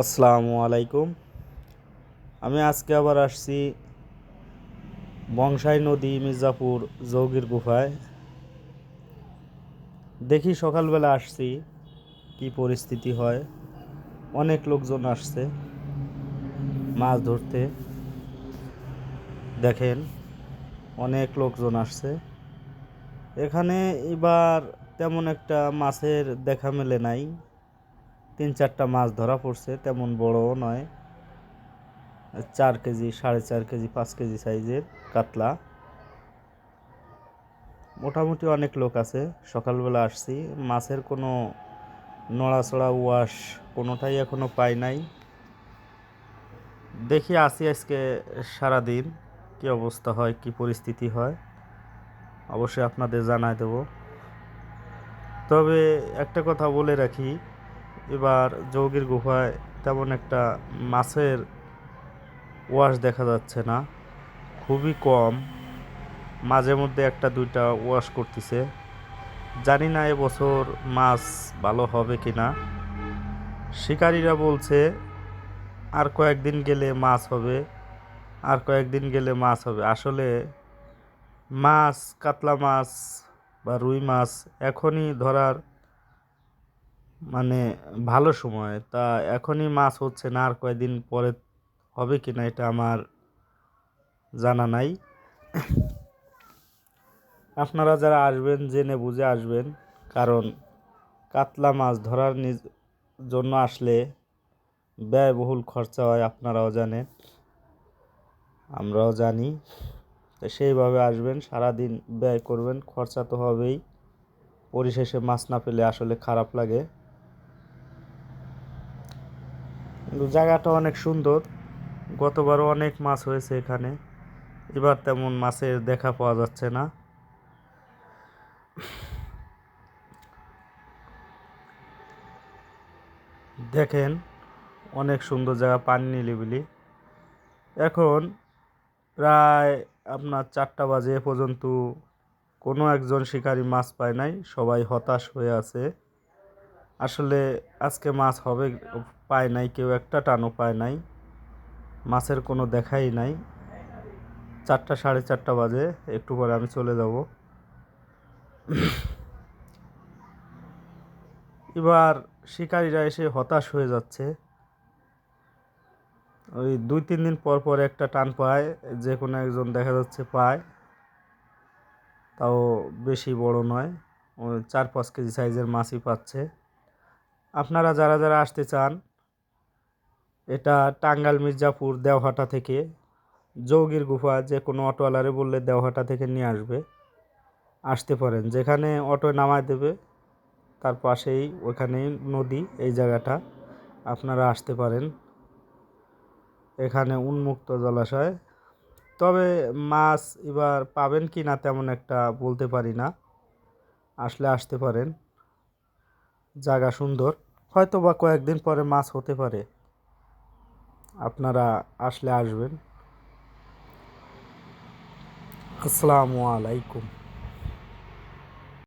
আসসালামু আলাইকুম। আমি আজকে আবার আসছি বংশাই নদী, মির্জাপুর, জৌগির গুফায়। দেখি সকালবেলা আসছি, কি পরিস্থিতি হয়। অনেক লোকজন আসছে মাছ ধরতে। দেখেন, অনেক লোকজন আসছে। এখানে এবার তেমন একটা মাছের দেখা মেলে নাই। তিন চারটা মাছ ধরা পড়ছে, তেমন বড়ও নয়। চার কেজি, সাড়ে চার কেজি, পাঁচ কেজি সাইজের কাতলা। মোটামুটি অনেক লোক আছে, সকালবেলা আসছি। মাছের কোনো নড়াচড়া, ওয়াশ কোনোটাই এখনও পাই নাই। দেখি আসি আজকে সারাদিন, কি অবস্থা হয়, কি পরিস্থিতি হয়, অবশ্যই আপনাদের জানাই দেব। তবে একটা কথা বলে রাখি এবার যৌগির গুহায় তেমন একটা মাছের ওয়াশ দেখা যাচ্ছে না। খুবই কম। মাঝে মধ্যে একটা, দুইটা ওয়াশ করতেছে। জানি না এবছর মাছ ভালো হবে কি না শিকারীরা বলছে, আর কয়েকদিন গেলে মাছ হবে, আর কয়েকদিন গেলে মাছ হবে। আসলে মাছ, কাতলা মাছ বা রুই মাছ এখনই ধরার মানে ভালো সময়। তা এখনই মাছ হচ্ছে না, আর কয়েকদিন পরে হবে কি না এটা আমার জানা নাই। আপনারা যারা আসবেন, জেনে বুঝে আসবেন। কারণ কাতলা মাছ ধরার নিজ জন্য আসলে ব্যয়বহুল খরচা হয়, আপনারাও জানেন। আমরাও জানি। তো সেইভাবে আসবেন, সারাদিন ব্যয় করবেন, খরচা তো হবেই। পরিশেষে মাছ না পেলে আসলে খারাপ লাগে। কিন্তু জায়গাটা অনেক সুন্দর। গতবারও অনেক মাছ হয়েছে এখানে। এবার তেমন মাছের দেখা পাওয়া যাচ্ছে না। দেখেন, অনেক সুন্দর জায়গা, পানি নিলিবিলি। এখন প্রায় আপনার চারটা বাজে পর্যন্ত কোনো একজন শিকারী মাছ পায় নাই। সবাই হতাশ হয়ে আছে। আসলে আজকে মাছ হবে, পায় নাই, কেউ একটা টানও পায় নাই। মাছের কোনো দেখাই নাই। চারটা, সাড়ে চারটা বাজে, একটু পরে আমি চলে যাব। এবার শিকারীরা এসে হতাশ হয়ে যাচ্ছে। ওই দুই, তিন দিন পর পর একটা টান পায়, যে কোনো একজন দেখা যাচ্ছে পায়। তাও বেশি বড় নয়, ওই চার, পাঁচ কেজি সাইজের মাছই পাচ্ছে। আপনারা যারা যারা আসতে চান, এটা টাঙ্গাল মির্জাপুর, দেওহাটা থেকে যৌগির গুফা যে কোনো অটোওয়ালারে বললে দেওহাটা থেকে নিয়ে আসবে। আসতে পারেন। যেখানে অটো নামায় দেবে, তার পাশেই ওখানেই নদী, এই জায়গাটা আপনারা আসতে পারেন। এখানে উন্মুক্ত জলাশয়। তবে মাছ এবার পাবেন কি না তেমন একটা বলতে পারি না। আসলে আসতে পারেন। জায়গা সুন্দর হয়তো বা কয়েকদিন পরে মাছ হতে পারে। আপনারা আসলে আসবেন। আসসালামু আলাইকুম।